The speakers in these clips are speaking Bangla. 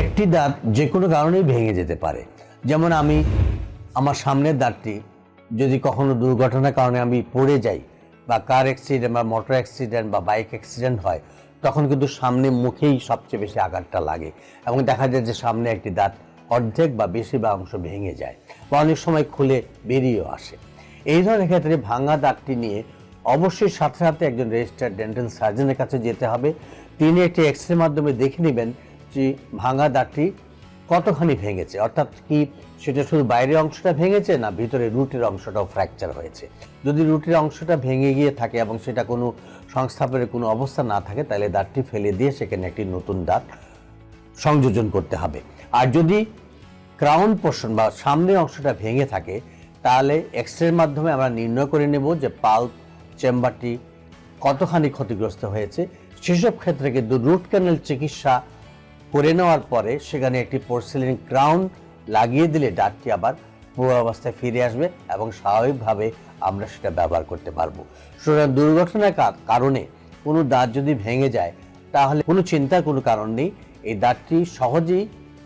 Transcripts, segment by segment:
একটি দাঁত যে কোনো কারণেই ভেঙে যেতে পারে। যেমন আমি আমার সামনের দাঁতটি যদি কখনো দুর্ঘটনার কারণে আমি পড়ে যাই বা কার অ্যাক্সিডেন্ট বা মোটর অ্যাক্সিডেন্ট বা বাইক অ্যাক্সিডেন্ট হয়, তখন কিন্তু সামনে মুখেই সবচেয়ে বেশি আঘাতটা লাগে এবং দেখা যায় যে সামনে একটি দাঁত অর্ধেক বা বেশি বা অংশ ভেঙে যায় বা অনেক সময় খুলে বেরিয়েও আসে। এই ধরনের ক্ষেত্রে ভাঙা দাঁতটি নিয়ে অবশ্যই সাথে সাথে একজন রেজিস্টার্ড ডেন্টাল সার্জনের কাছে যেতে হবে। তিনি একটি এক্স মাধ্যমে দেখে নেবেন যে ভাঙা দাঁতটি কতখানি ভেঙেছে? অর্থাৎ কি সেটা শুধু বাইরের অংশটা ভেঙেছে না ভিতরে রুটের অংশটাও ফ্র্যাকচার হয়েছে? যদি রুটের অংশটা ভেঙে গিয়ে থাকে এবং সেটা কোনো সংস্থাপনের কোনো অবস্থা না থাকে, তাহলে দাঁতটি ফেলে দিয়ে সেখানে একটি নতুন দাঁত সংযোজন করতে হবে। আর যদি ক্রাউন পোর্শন বা সামনের অংশটা ভেঙে থাকে, তাহলে এক্সরের মাধ্যমে আমরা নির্ণয় করে নেব যে পাল্প চেম্বারটি কতখানি ক্ষতিগ্রস্ত হয়েছে। সেসব ক্ষেত্রে কিন্তু রুট ক্যানেল চিকিৎসা করে নেওয়ার পরে সেখানে একটি পোর্সেলিন ক্রাউন লাগিয়ে দিলে দাঁতটি আবার পূর্বাবস্থায় ফিরে আসবে এবং স্বাভাবিকভাবে আমরা সেটা ব্যবহার করতে পারব। সুতরাং দুর্ঘটনার কারণে কোনো দাঁত যদি ভেঙে যায়, তাহলে কোনো চিন্তার কোনো কারণ নেই। এই দাঁতটি সহজেই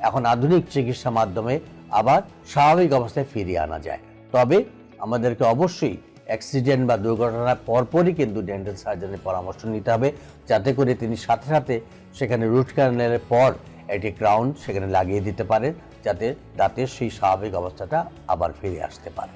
এখন আধুনিক চিকিৎসা মাধ্যমে আবার স্বাভাবিক অবস্থায় ফিরিয়ে আনা যায়। তবে আমাদেরকে অবশ্যই অ্যাক্সিডেন্ট বা দুর্ঘটনার পরপরই কিন্তু ডেন্টাল সার্জনের পরামর্শ নিতে হবে, যাতে করে তিনি সাথে সাথে সেখানে রুট ক্যানেলের পর একটি ক্রাউন সেখানে লাগিয়ে দিতে পারেন, যাতে দাঁতের সেই স্বাভাবিক অবস্থাটা আবার ফিরে আসতে পারে।